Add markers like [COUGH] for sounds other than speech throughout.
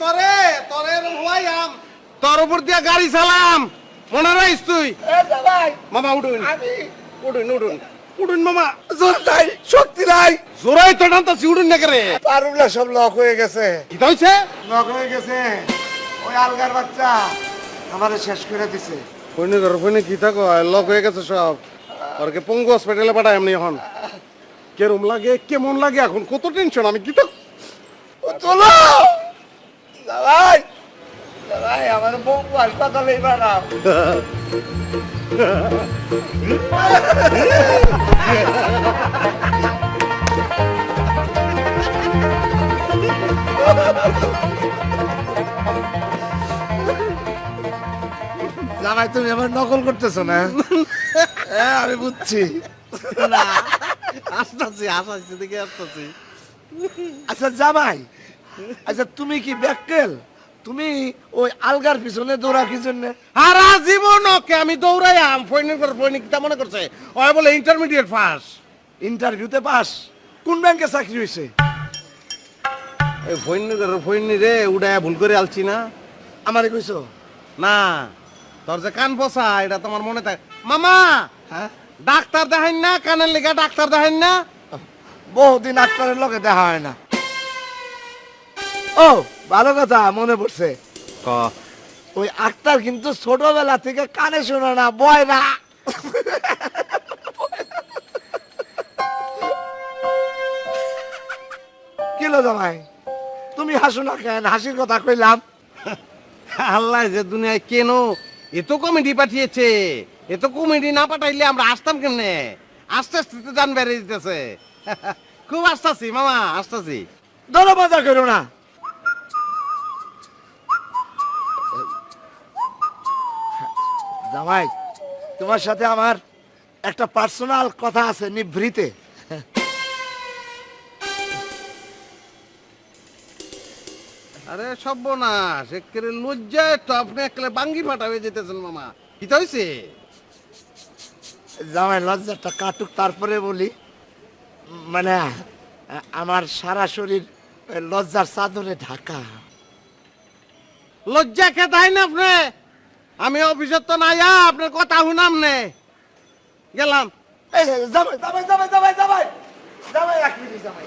তরে তরে উপর দিয়া গাড়ি চালাম। মনে রাখিস তুই? মামা উঠুন। উঠুন উঠুন। উঠুন মামা। জোর নাই শক্তি নাই। জোরাই তো টানতাছি উঠুন না করে? পারুলা সব লক হয়ে গেছে। কি হইছে? লক হয়ে গেছে। ওই আলগার বাচ্চা আমারে শেষ করে দিছে। ফোনে ধর ফোনে কি থাকো লক হয়ে গেছে সব। ওরকে পঙ্গু হসপিটালে পাঠায় এমনি এখন। কেরম লাগে কেমন লাগে এখন কত টেনশন আমি কি তো চলো! দাদাই দাদাই আমার বউ হাসপাতালে বাড়াও। জামাই তুমি আমার নকল করতেছো না? হ্যাঁ আমি বুঝছি। না। আসতেছি আসতেছি দেখে আসতেছি। আচ্ছা জামাই আচ্ছা তুমি কি ব্যাকটেল? তুমি ওই আলগার পিছনে দৌড়া কি জন্য? সারা জীবন ওকে আমি দৌড়াই আম ফৈনিক ফৈনিক তা মনে করছে। ওই বলে ইন্টারমিডিয়েট পাস ইন্টারভিউতে পাস কোন ব্যাংকে চাকরি হয়েছে এই ফৈনিক ফৈনি রে উড়ায় ভুল করে আলছি না। আমারে কইছো? না তোর যে কান বসা এটা তোমার মনে থাকে মামা! হ্যাঁ? ডাক্তার দেখাইন না কানের লেগে ডাক্তার দেখাইন না। বহুদিন ডাক্তারের লগে দেখা হয় না। ও ভালো কথা মনে পড়ছে। ক? ওই আক্তার কিন্তু ছোটবেলা থেকে কানে শোনা না বয় না। কিলো জামাই? তুমি হাসো না কেন? হাসির কথা কইলাম। আল্লাহ যে দুনিয়ায় কেন? এত কমেডি পাঠিয়েছে। এত কমেডি না পাঠাইলে আমরা আসতাম কেমনে? আস্তে আস্তে তো জান বেড়ে দিতেছে। [LAUGHS] খুব আসতাছি মামা আসতাছি। ধরো মজা করো না। জামাই তোমার সাথে আমার একটা পার্সোনাল কথা আছে নিভৃতে। আরে সর্বনাশ একেবারে লজ্জায় তো আপনি একেবারে বাঙ্গি ফাটা হয়ে যেতেছেন মামা। কি তো হয়েছে জামাই লজ্জাটা কাটুক তারপরে বলি মানে আমার সারা শরীর লজ্জার চাদরে ঢাকা। লজ্জা খেতে হয় না আপনি? আমি অফিসের তো নাই আপনার কথা শুনাম নে। গেলাম। জামাই জামাই জামাই জামাই জামাই জামাই এক মিনিট জামাই,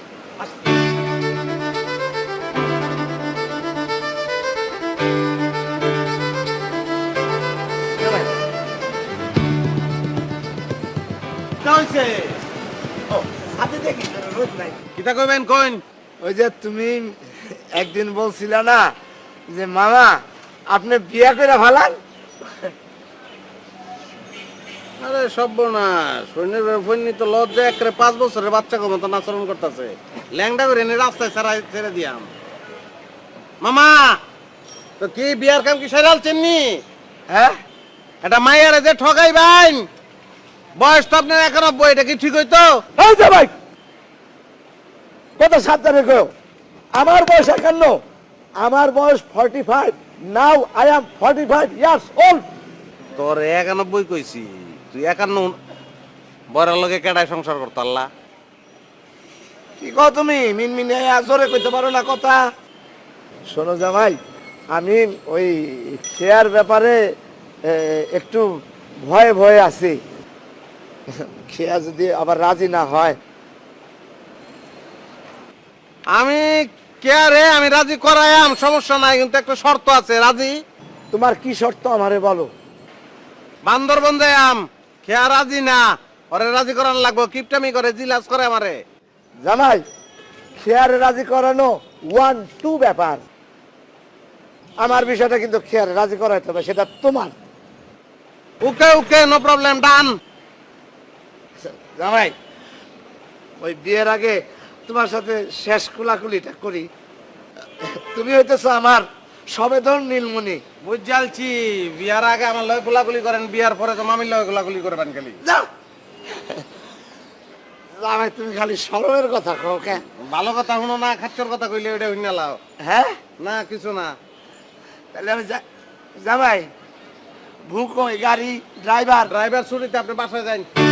কিতা কইবেন কইন? ওই যে তুমি একদিন বলছিলে না যে মামা আপনি বিয়া করে ভালান আরে সর্বনাশ সৈন্যের ফৈন্য তো লজ্জা একরে পাঁচ বছরের বাচ্চা বাচ্চাকে মতন আচরণ করতেছে। ল্যাংডা করে এনে রাস্তায় ছাড়া ছেড়ে দিয়াম। মামা তো কি বিয়ার কাম কি সেরাল চেননি? হ্যাঁ? এটা মাইয়ারে যে ঠগাই বাইন বয়স তো আপনার একানব্বই এটা কি ঠিক হইতো? ভাই কত সাবধানে গো আমার বয়স একান্ন আমার বয়স forty five now I am forty five years old তোর একানব্বই কইছি তুই একান্ন বড় লগে কেডায় সংসার করতো আল্লাহ কি কও তুমি মিনমিনে জোরে কইতে পারো না কথা। শোনো জামাই আমি ওই শেয়ার ব্যাপারে একটু ভয়ে ভয়ে আছি। [LAUGHS] খেয়া যদি আবার রাজি না হয়। আমি কে রে? আমি রাজি করাইয়াম সমস্যা নাই কিন্তু একটা শর্ত আছে রাজি? তোমার কি শর্ত আমারে বলো? বান্দরবন যাইয়াম খেয়া রাজি না ওরে রাজি করান লাগবো কিপটামি করে জিলাস করে আমারে। জামাই খেয়ারে রাজি করানো ওয়ান টু ব্যাপার। আমার বিষয়টা কিন্তু খেয়ারে রাজি করাইতে হবে সেটা তোমার। ওকে ওকে নো প্রবলেম ডান জামাই ওই বিয়ের আগে তোমার সাথে শেষ কুলাকুলিটা করি। তুমি হইতেছো আমার সবেদন নীলমণি। বুঝালছি বিয়ার আগে আমার লয় গোলাগুলি করেন বিয়ার পরে তো মামির লয় গোলাগুলি করবেন খালি। যাও। জামাই তুমি খালি সরমের কথা কও কে ভালো কথা শুনো না খাচ্চর কথা কইলে ওইটা হইনা লাও। হ্যাঁ? না কিছু না। তাহলে আমি যা- জামাই ভুক গাড়ি ড্রাইভার। ড্রাইভার ছুটিতে আপনি বাসায় যান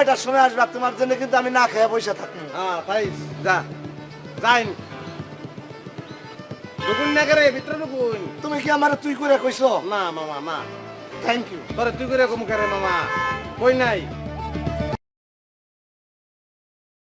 কয়টার সময় আসবা তোমার জন্য কিন্তু আমি না খেয়ে পয়সা থাকি। হ্যাঁ তাই যা যাইন। ঢুকুন না করে ভিতরে ঢুকুন তুমি কি আমার তুই করে কইছো? না মামা মা থ্যাংক ইউ তোরে তুই করে কম করে মামা। কই নাই?